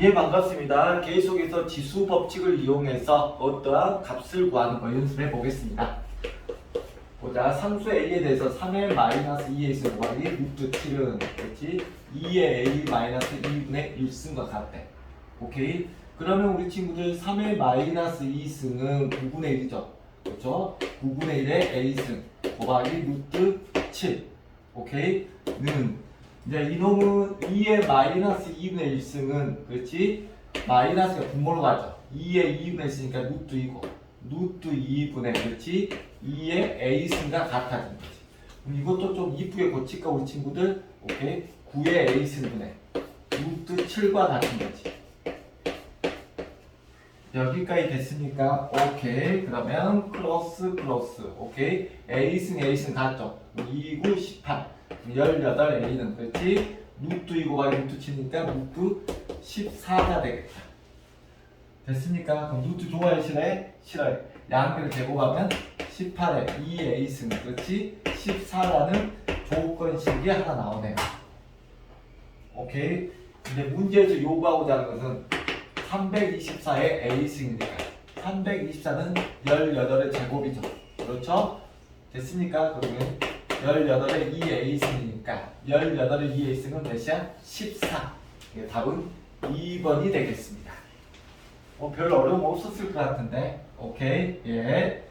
예, 반갑습니다. 계속해서 지수 법칙을 이용해서 어떠한 값을 구하는 거 연습해 보겠습니다. 보자, 상수 a에 대해서 3의 마이너스 2의 있는 곱하기 루트 7은 그렇지? 2의 a 마이너스 2분의 1승과 같대. 오케이? 그러면 우리 친구들 3의 마이너스 2승은 9분의 1이죠. 그렇죠? 9분의 1의 a승 곱하기 루트 7. 오케이? 는 이제 이놈은 2의 마이너스 2분의 1승은 그렇지? 마이너스가 분모로 가죠. 2의 2분의 1승이니까 루트 2고 루트 2분의 그렇지? 2의 a승과 같아진 거지. 그럼 이것도 좀 이쁘게 고칠까 우리 친구들? 오케이? 9의 a승분의 루트 7과 같은 거지. 여기까지 됐으니까 오케이. 그러면 플러스 플러스. 오케이. a승 a승 같죠? 2, 9, 18 18a는 그렇지? 루트 2 곱하기 루트 7이니까 루트 14가 되겠다. 됐습니까? 그럼 루트 좋아해 싫어해? 싫어해. 양변을 제곱하면 18에 2a승 그렇지? 14라는 조건식이 하나 나오네요. 오케이. 근데 문제에서 요구하고자 하는 것은 324의 a승이니까 324는 18의 제곱이죠. 그렇죠? 됐습니까? 그러면 18의 2a승이니까 18의 2a승은 몇이야? 14. 이게 답은 2번이 되겠습니다. 어, 별 어려움 없었을 것 같은데. 오케이. 예.